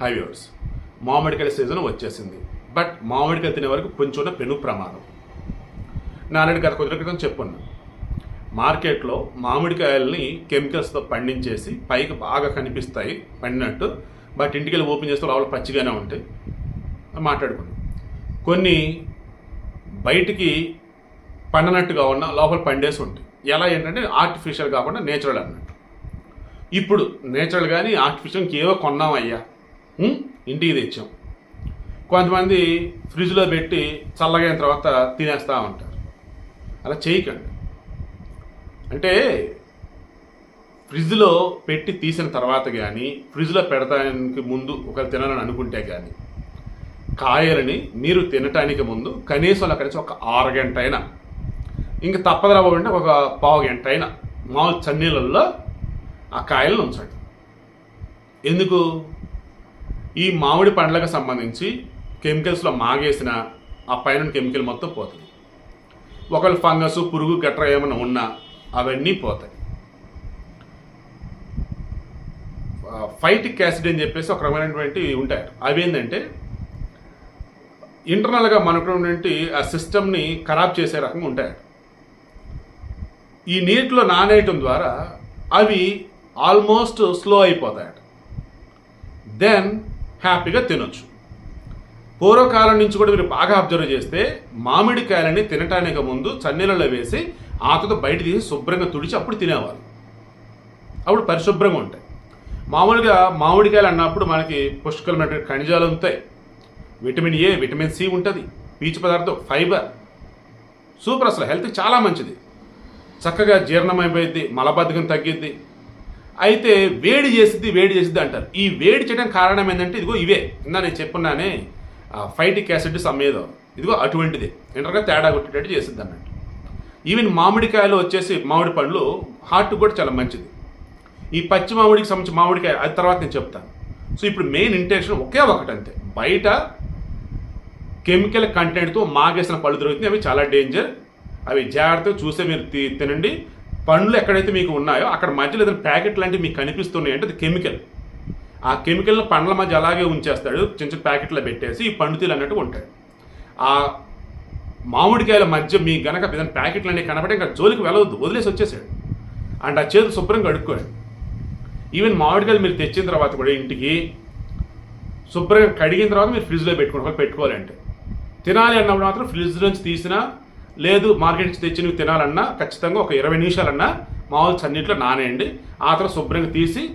హైవ్యూర్స్ మామిడికాయల season వచ్చేసింది. But మామిడికాయ తినే వరకు కొంచెం పెను ప్రమాదం. నాలుగు గత కొద్ది క్రితం చెప్పున్నా మార్కెట్లో మామిడికాయల్ని కెమికల్స్తో పండించేసి పైకి బాగా కనిపిస్తాయి పండినట్టు. బట్ ఇంటికి వెళ్ళి ఓపెన్ చేస్తే లోపల పచ్చిగానే ఉంటాయి. మాట్లాడుకున్నాం కొన్ని బయటికి పండనట్టుగా ఉన్న లోపల పండేసి ఉంటాయి. ఎలా ఏంటంటే ఆర్టిఫిషియల్ కాకుండా నేచురల్ అన్నట్టు. ఇప్పుడు నేచురల్ కానీ ఆర్టిఫిషియల్కి ఏవో కొన్నాం అయ్యా. ఇంటికి తెచ్చాం. కొంతమంది ఫ్రిడ్జ్లో పెట్టి చల్లగైన తర్వాత తినేస్తూ ఉంటారు. అలా చేయకండి. అంటే ఫ్రిడ్జ్లో పెట్టి తీసిన తర్వాత కానీ ఫ్రిడ్జ్లో పెడటానికి ముందు ఒకరు తినాలని అనుకుంటే కానీ కాయలని మీరు తినటానికి ముందు కనీసం అక్కడి నుంచి ఒక ఆరు గంట అయినా ఇంకా తప్పదరా అంటే ఒక పావు గంట అయినా మామూలు చన్నీళ్ళల్లో ఆ కాయలను ఉంచండి. ఎందుకు? ఈ మామిడి పండ్లకు సంబంధించి కెమికల్స్లో మాగేసిన ఆ పైన కెమికల్ మొత్తం పోతుంది. ఒకవేళ ఫంగస్ పురుగు గట్ర ఏమైనా ఉన్నా అవన్నీ పోతాయి. ఫైటిక్ యాసిడ్ అని చెప్పేసి ఒక రకమైనటువంటి ఉంటాయి. అవి ఏంటంటే ఇంటర్నల్గా మనకున్నటువంటి ఆ సిస్టమ్ని ఖరాబ్ చేసే రకంగా ఉంటాయి. ఈ నీటిలో నానేయటం ద్వారా అవి ఆల్మోస్ట్ స్లో అయిపోతాయట. దెన్ హ్యాపీగా తినొచ్చు. పూర్వకాలం నుంచి కూడా మీరు బాగా అబ్జర్వ్ చేస్తే మామిడికాయలని తినటానికి ముందు చన్నీళ్ళలో వేసి ఆతతో బయట తీసి శుభ్రంగా తుడిచి అప్పుడు తినేవారు. అప్పుడు పరిశుభ్రంగా ఉంటాయి. మామూలుగా మామిడికాయలు అన్నప్పుడు మనకి పుష్కలమైనటువంటి ఖనిజాలు ఉంటాయి. విటమిన్ ఏ విటమిన్ సి ఉంటుంది. పీచు పదార్థం ఫైబర్. సూపర్ అసలు హెల్త్కి చాలా మంచిది. చక్కగా జీర్ణమైపోయింది మలబద్ధకం తగ్గిద్ది. అయితే వేడి చేసిద్ది వేడి చేసిద్ది అంటారు. ఈ వేడి చేయడం కారణం ఏంటంటే ఇదిగో ఇవే. ఇందా నేను చెప్పున్నానే ఫైటిక్ యాసిడ్ సమ్మేదో ఇదిగో అటువంటిది. ఇంటర్గా తేడా కొట్టేటట్టు చేసిద్ది అన్నట్టు. ఈవెన్ మామిడికాయలు వచ్చేసి మామిడి పండ్లు హార్ట్ కూడా చాలా మంచిది. ఈ పచ్చి మామిడికి సంబంధించి మామిడికాయ అది తర్వాత నేను చెప్తాను. సో ఇప్పుడు మెయిన్ ఇంటెన్షన్ ఒకే ఒకటి అంతే బయట కెమికల్ కంటెంట్తో మాగేసిన పళ్ళు దొరుకుతుంది. అవి చాలా డేంజర్ అవి జాగ్రత్తగా చూసే మీరు తి- తినండి. పండ్లు ఎక్కడైతే మీకు ఉన్నాయో అక్కడ మధ్యలో ఏదైనా ప్యాకెట్ లాంటివి మీకు కనిపిస్తున్నాయి అంటే అది కెమికల్. ఆ కెమికల్ని పండ్ల మధ్య అలాగే ఉంచేస్తాడు చిన్న చిన్న ప్యాకెట్లో పెట్టేసి ఈ పండుతీలు అన్నట్టు ఉంటాయి. ఆ మామిడికాయల మధ్య మీ గనక ఏదైనా ప్యాకెట్లు అనేవి కనబడి ఇంకా జోలికి వెళ్ళవద్దు వదిలేసి వచ్చేసాడు. అండ్ ఆ చేతులు శుభ్రంగా కడుక్కోండి. ఈవెన్ మామిడికాయలు మీరు తెచ్చిన తర్వాత కూడా ఇంటికి శుభ్రంగా కడిగిన తర్వాత మీరు ఫ్రిడ్జ్లో పెట్టుకోండి పెట్టుకోవాలంటే. తినాలి అన్నప్పుడు మాత్రం ఫ్రిడ్జ్ నుంచి తీసినా లేదు మార్కెట్ నుంచి తెచ్చి నువ్వు తినాలన్నా ఖచ్చితంగా ఒక ఇరవై నిమిషాలన్నా మామూలు చన్నీటిలో నానేయండి. ఆ తర్వాత శుభ్రంగా తీసి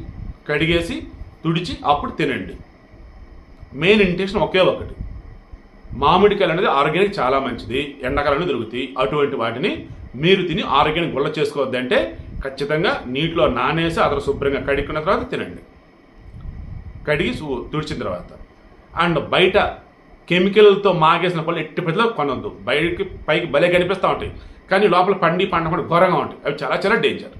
కడిగేసి తుడిచి అప్పుడు తినండి. మెయిన్ ఇంటెన్షన్ ఒకే ఒకటి. మామిడికాయలు అనేది ఆరోగ్యానికి చాలా మంచిది ఎండాకాలంలో దొరుకుతాయి. అటువంటి వాటిని మీరు తిని ఆరోగ్యాన్ని గుల్ల చేసుకోవద్దంటే ఖచ్చితంగా నీటిలో నానేసి అతను శుభ్రంగా కడుక్కున్న తర్వాత తినండి. కడిగి తుడిచిన తర్వాత. అండ్ బయట కెమికల్తో మాగేసిన పళ్ళు ఎట్టి పెద్దలో కొనొద్దు. బయటికి పైకి భలే కనిపిస్తూ ఉంటాయి. కానీ లోపల పండి పండకుండా ఘోరంగా ఉంటాయి. అవి చాలా చాలా డేంజర్